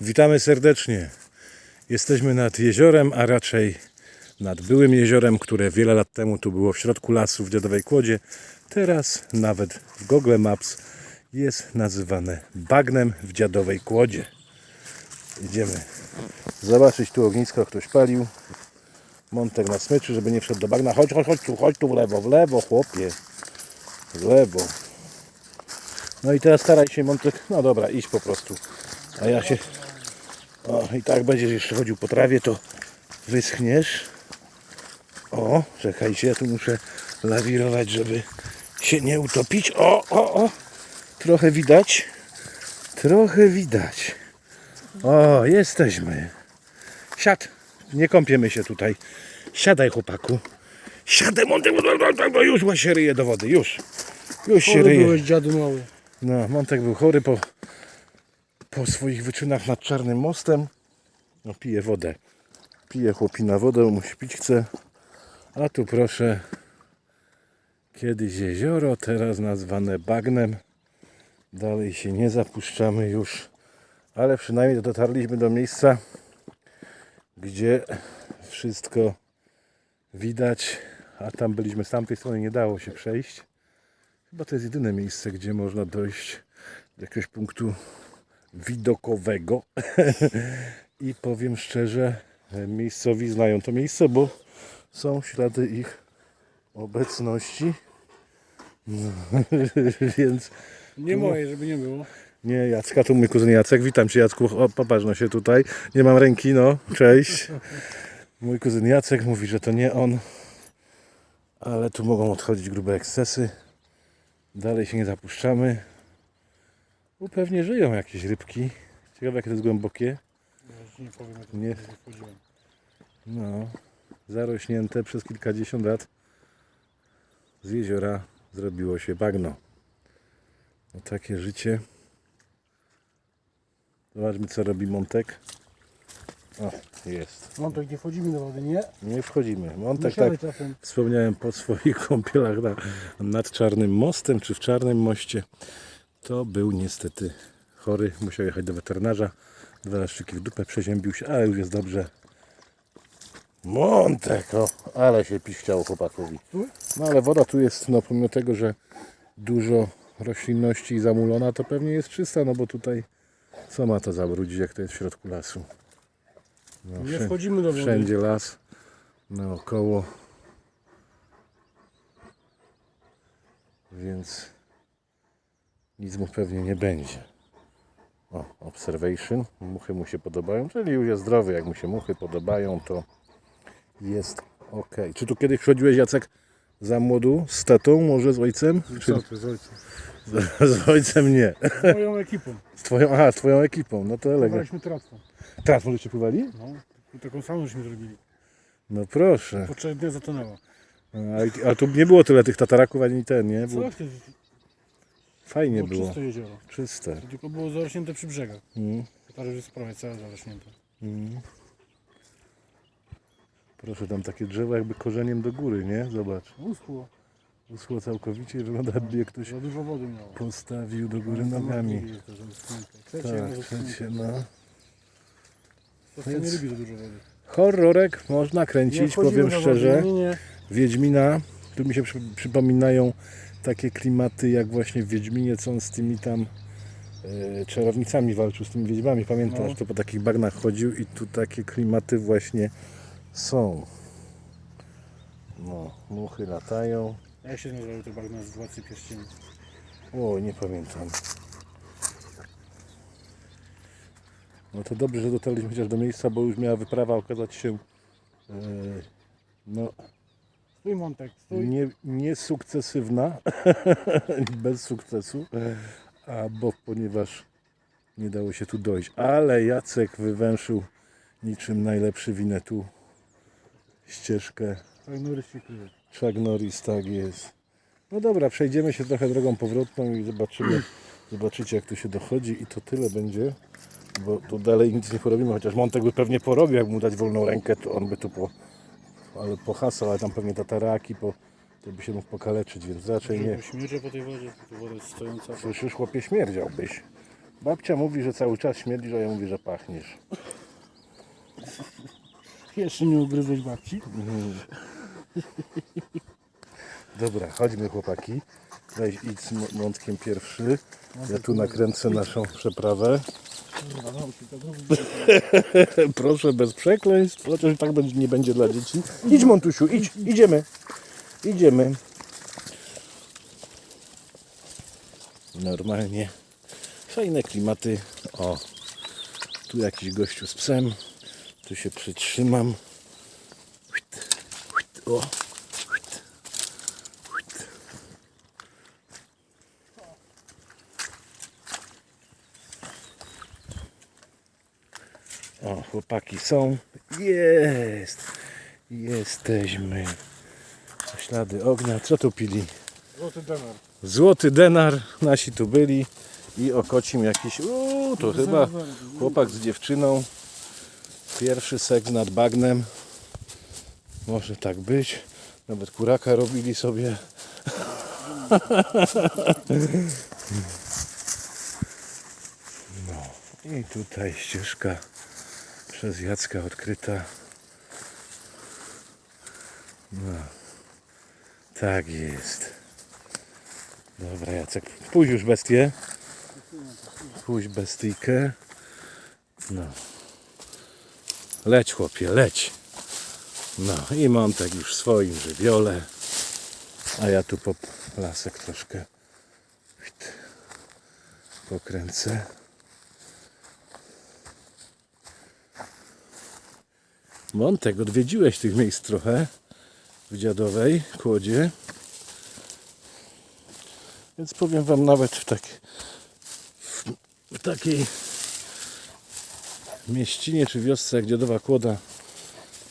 Witamy serdecznie. Jesteśmy nad jeziorem, a raczej nad byłym jeziorem, które wiele lat temu tu było w środku lasu w Dziadowej Kłodzie. Teraz nawet w Google Maps jest nazywane bagnem w Dziadowej Kłodzie. Idziemy zobaczyć tu ognisko, ktoś palił. Montek na smyczy, żeby nie wszedł do bagna. Chodź, chodź, chodź tu, chodź tu w lewo, w lewo chłopie. W lewo. No i teraz staraj się Montek, no dobra, idź po prostu. A ja się, o i tak będziesz jeszcze chodził po trawie, to wyschniesz. O, czekajcie, ja tu muszę lawirować, żeby się nie utopić. O, o, o, trochę widać, trochę widać. O, jesteśmy. Siad, nie kąpiemy się tutaj. Siadaj chłopaku. Siadaj, Montek, bo już się ryje do wody, już. Już się Chory ryje. byłeś dziadu mały. No, Montek był chory po, po swoich wyczynach nad Czarnym Mostem. No, pije wodę. Pije chłopina wodę, musi pić chce. A tu proszę, kiedyś jezioro, teraz nazwane bagnem. Dalej się nie zapuszczamy już, ale przynajmniej dotarliśmy do miejsca, gdzie wszystko widać, a tam byliśmy z tamtej strony, nie dało się przejść. Chyba to jest jedyne miejsce, gdzie można dojść do jakiegoś punktu widokowego. I powiem szczerze, miejscowi znają to miejsce, bo są ślady ich obecności. No, Więc Nie moje, żeby nie było. nie, Jacka, tu mój kuzyn Jacek. Witam Cię Jacku. O, popatrz no się tutaj. Nie mam ręki, no. Cześć. Mój kuzyn Jacek mówi, że to nie on. Ale tu mogą odchodzić grube ekscesy. Dalej się nie zapuszczamy. Bo pewnie żyją jakieś rybki. Ciekawe jakie to jest głębokie. Nie powiem, jak Nie. No. Zarośnięte przez kilkadziesiąt lat. Z jeziora zrobiło się bagno. No takie życie. Zobaczmy co robi Montek. O, jest. Mam tak nie wchodzimy do wody, nie? Nie wchodzimy. Montek tak czasem. wspomniałem po swoich kąpielach na, nad Czarnym Mostem, czy w Czarnym Moście. To był niestety chory. Musiał jechać do weterynarza. Dwa leszczyki w dupę przeziębił się, ale już jest dobrze. Montek, o, ale się piszczało chłopakowi. No ale woda tu jest, no pomimo tego, że dużo roślinności zamulona, to pewnie jest czysta, no bo tutaj co ma to zabrudzić, jak to jest w środku lasu? No, Nie wszędzie- wchodzimy do wody. Wszędzie las naokoło. Więc nic mu pewnie nie będzie. O, observation. Muchy mu się podobają, czyli już jest zdrowy. Jak mu się muchy podobają, to jest ok. Czy tu kiedyś przychodziłeś Jacek za młodu z tatą, może z ojcem? Czy z ojcem? z, z ojcem nie. Z moją ekipą. Z twoją, aha, z twoją ekipą. No to elegancko. Pływaliśmy tratwą. Teraz możecie pływali? No. I taką samą żeśmy zrobili. No proszę. Po trzech dniach zatonęła. A, a tu nie było tyle tych tataraków ani ten, nie? Było, Co? Fajnie Było było. czyste jezioro. Czyste. Tylko było zarośnięte przy brzegach. Mm, Teraz już jest prawie całe zarośnięte. mm. Proszę, tam takie drzewo jakby korzeniem do góry, nie? Zobacz. Uschło. Uschło całkowicie i wygląda jakby ktoś Za dużo wody miało. postawił do góry nogami. Tak, chcecie, no. To nie Więc- lubi za dużo wody. Horrorek można kręcić, powiem szczerze. Wiedźmina, tu mi się przy, przypominają takie klimaty jak właśnie w Wiedźminie, co on z tymi tam e, czarownicami walczył, z tymi wiedźmami, pamiętasz, No. to po takich bagnach chodził i tu takie klimaty właśnie są. No, muchy latają. Jak się nazywały te bagna z Władcy Pierścieni? O, nie pamiętam. No to dobrze, że dotarliśmy chociaż do miejsca, bo już miała wyprawa okazać się e, no, Stój Montek, stój. nie, niesukcesywna, bez sukcesu, a bo ponieważ nie dało się tu dojść. Ale Jacek wywęszył niczym najlepszy winetu ścieżkę Tak. Chuck Norris, tak jest. No dobra, przejdziemy się trochę drogą powrotną i zobaczymy, zobaczycie jak tu się dochodzi i to tyle będzie, bo tu dalej nic nie porobimy, chociaż Montek by pewnie porobił, jak mu dać wolną rękę, to on by tu po, ale pohasał, ale tam pewnie tataraki, po, to by się mógł pokaleczyć, więc raczej nie. Śmierzę po tej wodzie, to woda jest stojąca. Słyszysz, chłopie, śmierdziałbyś. Babcia mówi, że cały czas śmierdzi, a ja mówię, że pachniesz. Jeszcze nie ugryzłeś babci? Dobra, chodźmy chłopaki. Weź idź z Mątkiem pierwszy. Ja tu nakręcę naszą przeprawę. No. Proszę, bez przekleństw, chociaż i tak będzie, nie będzie dla dzieci. Idź Montusiu, idź, idziemy. Idziemy. Normalnie. Fajne klimaty. O, tu jakiś gościu z psem. Tu się przytrzymam. O, O, chłopaki są. Jest. Jesteśmy. Ślady ognia. Co tu pili? Złoty denar. Złoty denar. Nasi tu byli. I okocim jakiś. Uuu, to chyba chłopak z dziewczyną. Pierwszy seks nad bagnem. Może tak być. Nawet kuraka robili sobie. No i tutaj ścieżka przez Jacka odkryta. No. Tak jest. Dobra Jacek, pójdź już bestię. Pójdź bestyjkę. No. Leć chłopie, leć. No i Montek już w swoim żywiole. A ja tu po lasek troszkę pokręcę. Montek, odwiedziłeś tych miejsc trochę w dziadowej kłodzie. Więc powiem Wam nawet w, tak, w takiej mieścinie czy wiosce jak Dziadowa Kłoda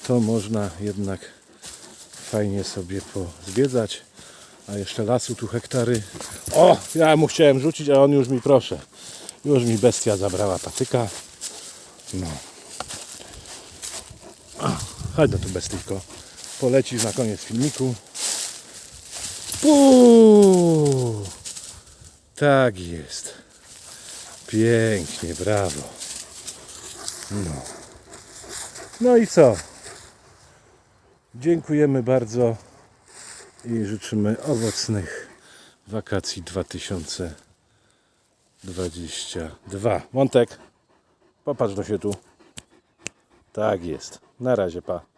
to można jednak fajnie sobie pozwiedzać. A jeszcze lasu tu hektary. O! Ja mu chciałem rzucić, a on już mi proszę. Już mi bestia zabrała patyka. No. Chodź no tu bestyjko. Polecisz na koniec filmiku. Puu! Tak jest. Pięknie, brawo. No. No i co? Dziękujemy bardzo i życzymy owocnych wakacji 2022. Montek, popatrz do się tu. Tak jest. Na razie, pa.